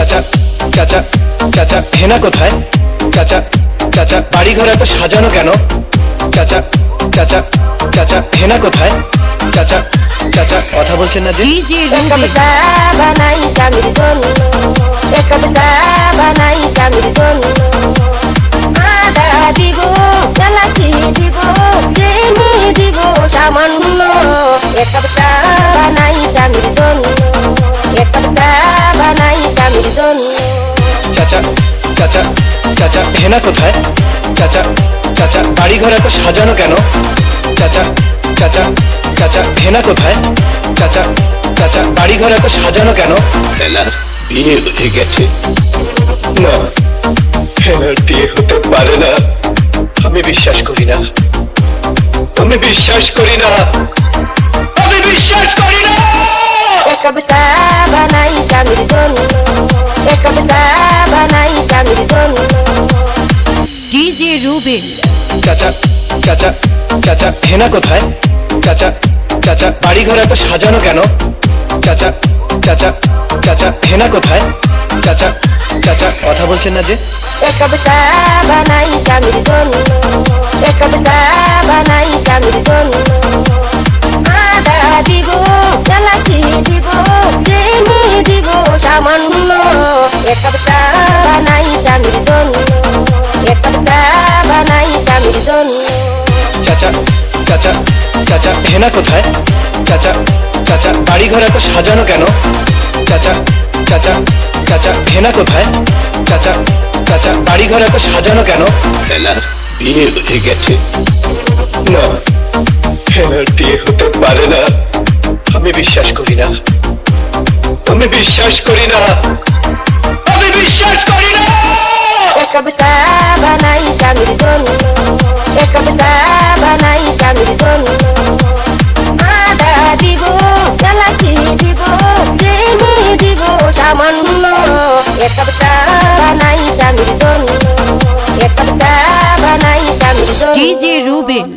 চাচা চাচা চাচা হেনা কোথায়? চাচা চাচা বাড়ি ঘর এত সাজানো কেন? চাচা চাচা চাচা হেনা কোথায়? চাচা চাচা কথা বলছেন না যে? চাচা চাচা চাচা হেনা কোথায়? চাচা চাচা বাড়ি ঘর এত সাজানো কেন? চাচা চাচা চাচা হেনা কোথায়? চাচা চাচা বাড়ি ঘর এত সাজানো কেন? হেনার বিয়ে হয়ে গেছে। না হেনার বিয়ে হতে পারে না। আমি বিশ্বাস করি না। আমি বিশ্বাস করি না। আমি বিশ্বাস করি না। এক কবিতা বানাই স্বামীর জন্য। এক কবিতা রুবেল চাচা চাচা চাচা হেনা কোথায়? চাচা চাচা বাড়ি ঘর এত সাজানো কেন? চাচা চাচা চাচা হেনা কোথায়? চাচা চাচা কথা বলছেন না যে? এক কবিতা বানাই স্বামীর জন্য। কবিতা বানাই স্বামীর জন্য। আদা দিব চালাকি দিব প্রেমী দিব সামান্য। এক কবিতা চাচা চাচা চাচা, হেনা কোথায়? চাচা চাচা বাড়ি ঘর এত সাজানো কেন? চাচা চাচা চাচা, হেনা কোথায়? চাচা চাচা বাড়ি ঘর এত সাজানো কেন? হেনার বিয়ে হয়ে গেছে। না, হেনার বিয়ে হতে পারে না। আমি বিশ্বাস করি না। আমি বিশ্বাস করি না। আমি বিশ্বাস করি কবিতা বানাই স্বামীর জন্য আদা দিব চালাকি দিব প্রেমী দিব সামান্য এক কবিতা বানাই স্বামীর জন্য এক কবিতা বানাই স্বামীর জন্য ডিজে রুবেল?